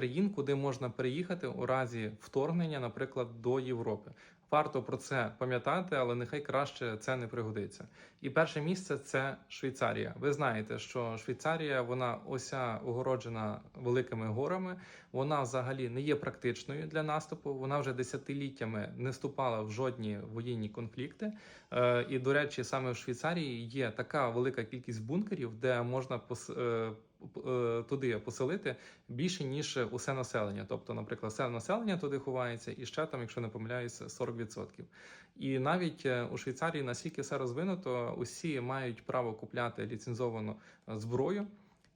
країн, куди можна переїхати у разі вторгнення, наприклад, до Європи. Варто про це пам'ятати, але нехай краще це не пригодиться. І перше місце це Швейцарія. Ви знаєте, що Швейцарія вона ося огороджена великими горами. Вона взагалі не є практичною для наступу. Вона вже десятиліттями не вступала в жодні воєнні конфлікти. Е, і до речі, саме в Швейцарії є така велика кількість бункерів, де можна пос, е, туди поселити більше ніж усе населення. Тобто, наприклад, все населення туди ховається, і ще там, якщо не помиляюся, 40%. І навіть е, у Швейцарії настільки все розвинуто, усі мають право купляти ліцензовану е, зброю.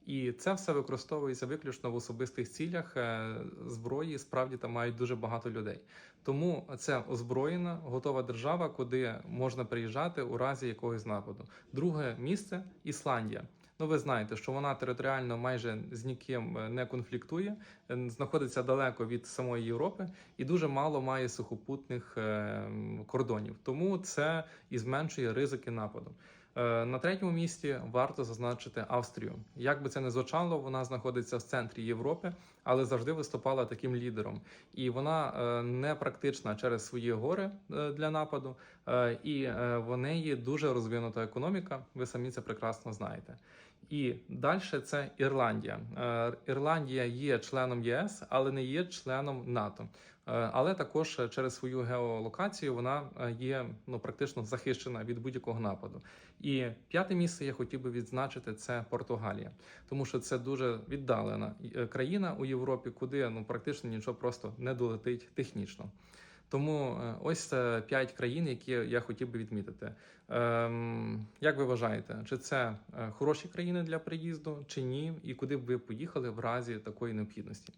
І це все використовується виключно в особистих цілях. Е, Зброї справді там мають дуже багато людей. Тому це озброєна, готова держава, куди можна приїжджати у разі якогось нападу. Друге місце Ісландія. Ну, ви знаєте, що вона територіально майже з ніким е, не конфліктує, е, знаходиться далеко від самої Європи і дуже мало має сухопутних е, кордонів. Тому це і зменшує ризики нападу. Е, На третьому місці варто зазначити Австрію. Як би це не звучало, вона знаходиться в центрі Європи, але завжди виступала таким лідером. І вона е, не практична через свої гори е, для нападу, і в неї дуже розвинута економіка. Ви самі це прекрасно знаєте. І далі це Ірландія. Ірландія є членом ЄС, але не є членом НАТО. Е, Але також через свою геолокацію вона е, є ну практично захищена від будь-якого нападу. І п'яте місце я хотів би відзначити це Португалія, тому що це дуже віддалена е, країна у Європі, куди ну практично нічого просто не долетить технічно. Тому е, ось п'ять країн, які я хотів би відмітити. Ем, як ви вважаєте, чи це е, хороші країни для приїзду, чи ні, і куди б ви поїхали в разі такої необхідності?